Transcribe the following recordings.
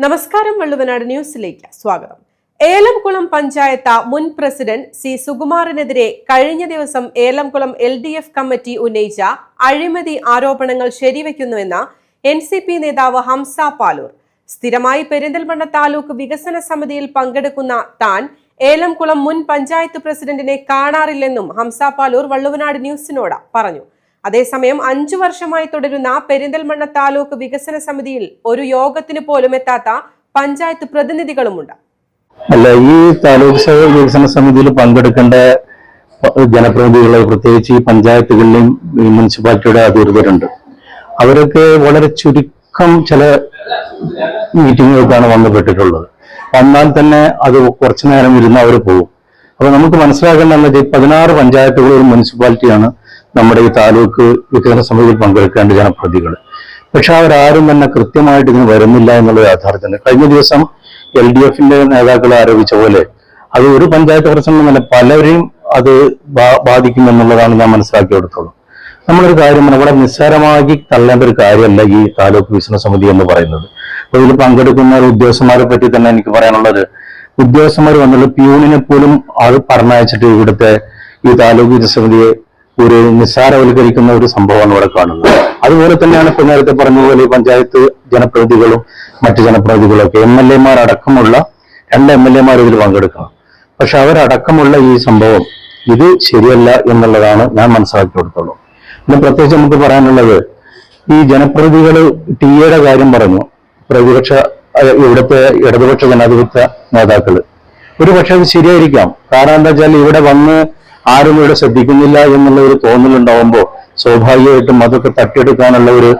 നമസ്കാരം വള്ളുവനാട് ന്യൂസിലേക്ക് സ്വാഗതം. ഏലംകുളം പഞ്ചായത്ത് മുൻ പ്രസിഡന്റ് സി സുകുമാറിനെതിരെ കഴിഞ്ഞ ദിവസം Elamkulam L D F committee ഉന്നയിച്ച അഴിമതി ആരോപണങ്ങൾ ശരിവെക്കുന്നുവെന്ന് എൻ സി പി നേതാവ് ഹംസ പാലൂർ. സ്ഥിരമായി പെരിന്തൽമണ്ണ താലൂക്ക് വികസന സമിതിയിൽ പങ്കെടുക്കുന്ന താൻ ഏലംകുളം മുൻ പഞ്ചായത്ത് പ്രസിഡന്റിനെ കാണാറില്ലെന്നും ഹംസ പാലൂർ വള്ളുവനാട് ന്യൂസിനോട് പറഞ്ഞു. അതേസമയം അഞ്ചു വർഷമായി തുടരുന്ന പെരിന്തൽമണ്ണ താലൂക്ക് വികസന സമിതിയിൽ ഒരു യോഗത്തിന് പോലും എത്താത്ത പഞ്ചായത്ത് പ്രതിനിധികളുമുണ്ട്. അല്ല ഈ താലൂക്ക് വികസന സമിതിയിൽ പങ്കെടുക്കേണ്ട ജനപ്രതിനിധികളെ പ്രത്യേകിച്ച് ഈ പഞ്ചായത്തുകളിലും മുനിസിപ്പാലിറ്റിയുടെ അധികൃതരുണ്ട്. അവരൊക്കെ വളരെ ചുരുക്കം ചില മീറ്റിങ്ങുകൾക്കാണ് വന്നുപെട്ടിട്ടുള്ളത്. വന്നാൽ തന്നെ അത് കുറച്ചു നേരം ഇരുന്ന് അവർ പോകും. അപ്പൊ നമുക്ക് മനസ്സിലാക്കേണ്ടത് പതിനാറ് പഞ്ചായത്തുകൾ ഒരു മുനിസിപ്പാലിറ്റിയാണ്. നമ്മുടെ ഈ താലൂക്ക് വികസന സമിതിയിൽ പങ്കെടുക്കേണ്ട ജനപ്രതികൾ പക്ഷെ അവരാരും തന്നെ കൃത്യമായിട്ട് ഇതിന് വരുന്നില്ല എന്നുള്ള യാഥാർത്ഥ്യമുണ്ട്. കഴിഞ്ഞ ദിവസം എൽ ഡി എഫിന്റെ നേതാക്കൾ ആരോപിച്ച പോലെ അത് ഒരു പഞ്ചായത്ത് പ്രസിഡന്റല്ല പലരെയും അത് ബാധിക്കുമെന്നുള്ളതാണ് ഞാൻ മനസ്സിലാക്കിയെടുത്തോളൂ. നമ്മളൊരു കാര്യം ഇവിടെ നിസ്സാരമാക്കി തള്ളേണ്ട ഒരു കാര്യമല്ല ഈ താലൂക്ക് വികസന സമിതി എന്ന് പറയുന്നത്. അപ്പൊ ഇതിൽ പങ്കെടുക്കുന്ന ഉദ്യോഗസ്ഥന്മാരെ പറ്റി തന്നെ എനിക്ക് പറയാനുള്ളത് ഉദ്യോഗസ്ഥന്മാർ വന്നുള്ള പ്യൂണിനെ പോലും അത് പറഞ്ഞയച്ചിട്ട് ഇവിടുത്തെ ഈ താലൂക്ക് വികസന സമിതിയെ ഒരു നിസ്സാരവൽക്കരിക്കുന്ന ഒരു സംഭവമാണ് ഇവിടെ കാണുന്നത്. അതുപോലെ തന്നെയാണ് ഇപ്പൊ നേരത്തെ പറഞ്ഞതുപോലെ പഞ്ചായത്ത് ജനപ്രതിനിധികളും മറ്റു ജനപ്രതിനിധികളും ഒക്കെ എം എൽ എമാർ അടക്കമുള്ള രണ്ട് എം എൽ എമാർ ഇതിൽ പങ്കെടുക്കണം. പക്ഷെ അവരടക്കമുള്ള ഈ സംഭവം ഇത് ശരിയല്ല എന്നുള്ളതാണ് ഞാൻ മനസ്സിലാക്കി കൊടുത്തുള്ളൂ പിന്നെ പ്രത്യേകിച്ച് നമുക്ക് പറയാനുള്ളത് ഈ ജനപ്രതിനിധികൾ ടി എയുടെ കാര്യം പറഞ്ഞു. പ്രതിപക്ഷ ഇവിടുത്തെ ഇടതുപക്ഷ ജനാധിപത്യ നേതാക്കൾ. ഒരു പക്ഷെ അത് ശരിയായിരിക്കാം. കാരണം എന്താ വെച്ചാൽ ഇവിടെ വന്ന് ആരും ഇവിടെ ശ്രദ്ധിക്കുന്നില്ല എന്നുള്ള ഒരു തോന്നലുണ്ടാവുമ്പോൾ സ്വാഭാവികമായിട്ടും അതൊക്കെ തട്ടിയെടുക്കാനുള്ള ഒരു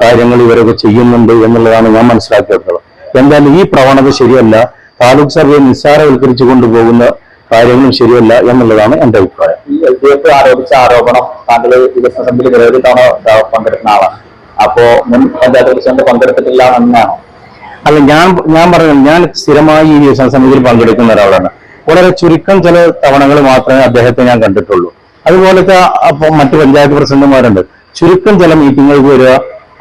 കാര്യങ്ങൾ ഇവരൊക്കെ ചെയ്യുന്നുണ്ട് എന്നുള്ളതാണ് ഞാൻ മനസ്സിലാക്കിയിട്ടുള്ളത്. എന്തായാലും ഈ പ്രവണത ശരിയല്ല. താലൂക്ക് സർവേ നിസ്സാരവൽക്കരിച്ചു കൊണ്ടുപോകുന്ന കാര്യങ്ങളും ശരിയല്ല എന്നുള്ളതാണ് എന്റെ അഭിപ്രായം. ഈ എൽ ഡി എഫ് ആരോപിച്ച ആരോപണം താങ്കൾ വികസന സമിതിയിൽ നിരവധി തവണ പങ്കെടുക്കുന്ന ആളാണ്. അപ്പോ മുൻ പഞ്ചായത്ത് പ്രസിഡന്റ് പങ്കെടുത്തിട്ടില്ല എന്നാണ് അല്ല ഞാൻ ഞാൻ പറഞ്ഞു ഞാൻ സ്ഥിരമായി ഈ വികസന സമിതിയിൽ പങ്കെടുക്കുന്ന ഒരാളാണ്. വളരെ ചുരുക്കം ചില തവണകൾ മാത്രമേ അദ്ദേഹത്തെ ഞാൻ കണ്ടിട്ടുള്ളൂ. അതുപോലത്തെ മറ്റു പഞ്ചായത്ത് പ്രസിഡന്റുമാരുണ്ട്. ചുരുക്കം ചില മീറ്റിങ്ങുകൾക്ക് വരിക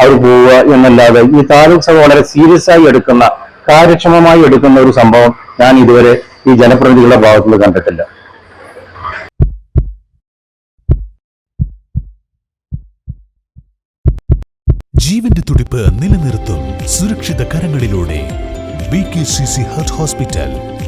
അവർ പോവുക എന്നല്ലാതെ ഈ താലൂക്ക് സഭ വളരെ സീരിയസ് ആയി എടുക്കുന്ന കാര്യക്ഷമമായി എടുക്കുന്ന ഒരു സംഭവം ഞാൻ ഇതുവരെ ഈ ജനപ്രതിനിധികളുടെ ഭാഗത്തുനിന്ന് കണ്ടിട്ടില്ല. ജീവന്റെ തുടിപ്പ് നിലനിർത്തും സുരക്ഷിത കരങ്ങളിലൂടെ. B K C C heart hospital